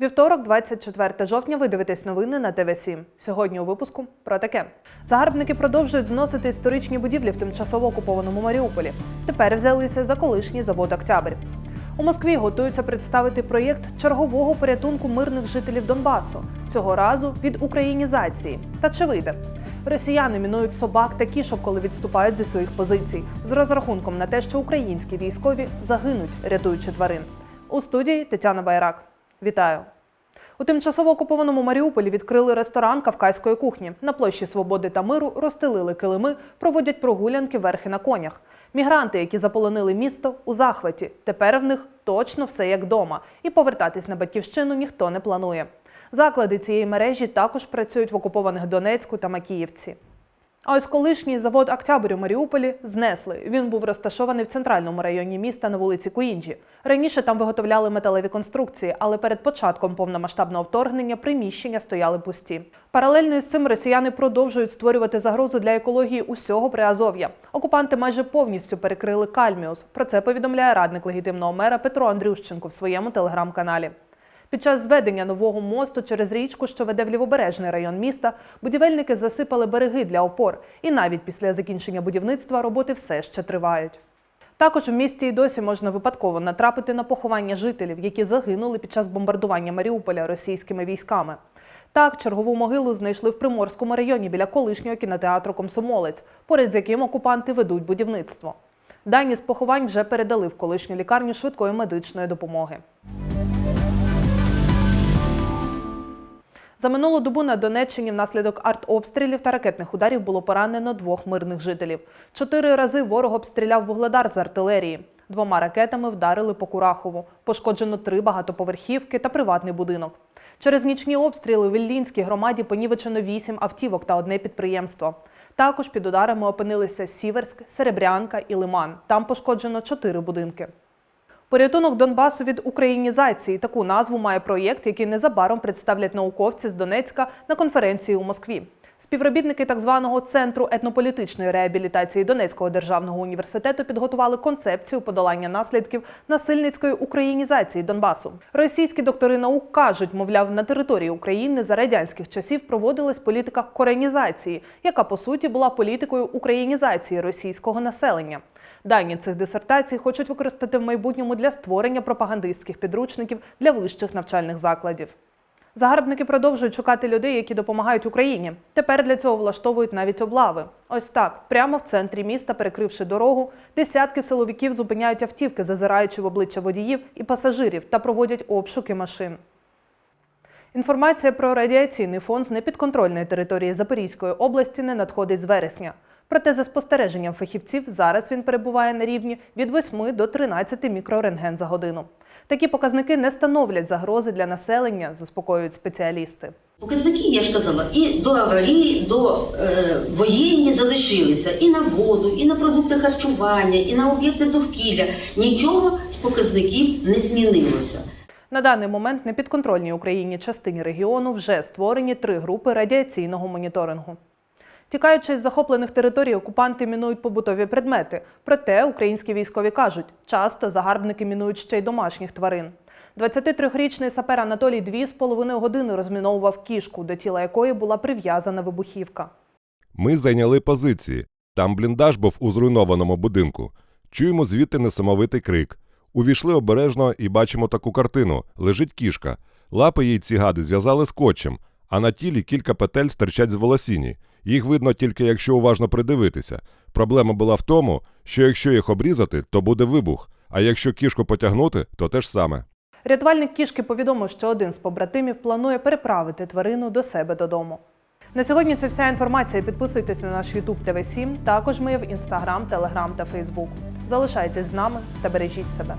Вівторок, 24 жовтня, ви дивитесь новини на ТВ 7 Сьогодні у випуску про таке. Загарбники продовжують зносити історичні будівлі в тимчасово окупованому Маріуполі. Тепер взялися за колишній завод Октябрь. У Москві готуються представити проєкт чергового порятунку мирних жителів Донбасу. Цього разу від українізації. Та чи вийде? Росіяни мінують собак та кішок, коли відступають зі своїх позицій, з розрахунком на те, що українські військові загинуть, рятуючи тварин. У студії Тетяна Байрак. Вітаю! У тимчасово окупованому Маріуполі відкрили ресторан кавказької кухні. На площі Свободи та Миру розстелили килими, проводять прогулянки верхи на конях. Мігранти, які заполонили місто, у захваті. Тепер в них точно все як вдома, і повертатись на батьківщину ніхто не планує. Заклади цієї мережі також працюють в окупованих Донецьку та Макіївці. А ось колишній завод Октябрь у Маріуполі знесли. Він був розташований в центральному районі міста на вулиці Куінджі. Раніше там виготовляли металеві конструкції, але перед початком повномасштабного вторгнення приміщення стояли пусті. Паралельно із цим росіяни продовжують створювати загрозу для екології усього Приазов'я. Окупанти майже повністю перекрили Кальміус. Про це повідомляє радник легітимного мера Петро Андрющенко в своєму телеграм-каналі. Під час зведення нового мосту через річку, що веде в лівобережний район міста, будівельники засипали береги для опор, і навіть після закінчення будівництва роботи все ще тривають. Також в місті і досі можна випадково натрапити на поховання жителів, які загинули під час бомбардування Маріуполя російськими військами. Так, чергову могилу знайшли в Приморському районі біля колишнього кінотеатру Комсомолець, поряд з яким окупанти ведуть будівництво. Дані з поховань вже передали в колишню лікарню швидкої медичної допомоги. За минулу добу на Донеччині внаслідок артобстрілів та ракетних ударів було поранено двох мирних жителів. Чотири рази ворог обстріляв вугледар з артилерії. Двома ракетами вдарили по Курахову. Пошкоджено три багатоповерхівки та приватний будинок. Через нічні обстріли в Іллінській громаді понівечено вісім автівок та одне підприємство. Також під ударами опинилися Сіверськ, Серебрянка і Лиман. Там пошкоджено чотири будинки. Порятунок Донбасу від українізації таку назву має проєкт, який незабаром представлять науковці з Донецька на конференції у Москві. Співробітники так званого центру етнополітичної реабілітації Донецького державного університету підготували концепцію подолання наслідків насильницької українізації Донбасу. Російські доктори наук кажуть, мовляв, на території України за радянських часів проводилась політика коренізації, яка по суті була політикою українізації російського населення. Дані цих дисертацій хочуть використати в майбутньому для створення пропагандистських підручників для вищих навчальних закладів. Загарбники продовжують шукати людей, які допомагають Україні. Тепер для цього влаштовують навіть облави. Ось так, прямо в центрі міста, перекривши дорогу, десятки силовиків зупиняють автівки, зазираючи в обличчя водіїв і пасажирів та проводять обшуки машин. Інформація про радіаційний фон з непідконтрольної території Запорізької області не надходить з вересня. Проте, за спостереженням фахівців, зараз він перебуває на рівні від 8 до 13 мікрорентген за годину. Такі показники не становлять загрози для населення, заспокоюють спеціалісти. Показники, я ж казала, і до аварії, до е, воєнні залишилися і на воду, і на продукти харчування, і на об'єкти довкілля. Нічого з показників не змінилося. На даний момент на підконтрольній Україні частині регіону вже створені три групи радіаційного моніторингу. Тікаючи з захоплених територій, окупанти мінують побутові предмети. Проте українські військові кажуть, часто загарбники мінують ще й домашніх тварин. 23-річний сапер Анатолій дві з половиною години розміновував кішку, до тіла якої була прив'язана вибухівка. Ми зайняли позиції. Там бліндаж був у зруйнованому будинку. Чуємо звідти несамовитий крик. Увійшли обережно і бачимо таку картину: лежить кішка. Лапи їй ці гади зв'язали скотчем, а на тілі кілька петель стирчать з волосіні. Їх видно тільки якщо уважно придивитися. Проблема була в тому, що якщо їх обрізати, то буде вибух, а якщо кішку потягнути, то те ж саме. Рятувальник кішки повідомив, що один з побратимів планує переправити тварину до себе додому. На сьогодні це вся інформація. Підписуйтесь на наш YouTube TV 7 Також ми в Instagram, Telegram та Facebook. Залишайтесь з нами та бережіть себе.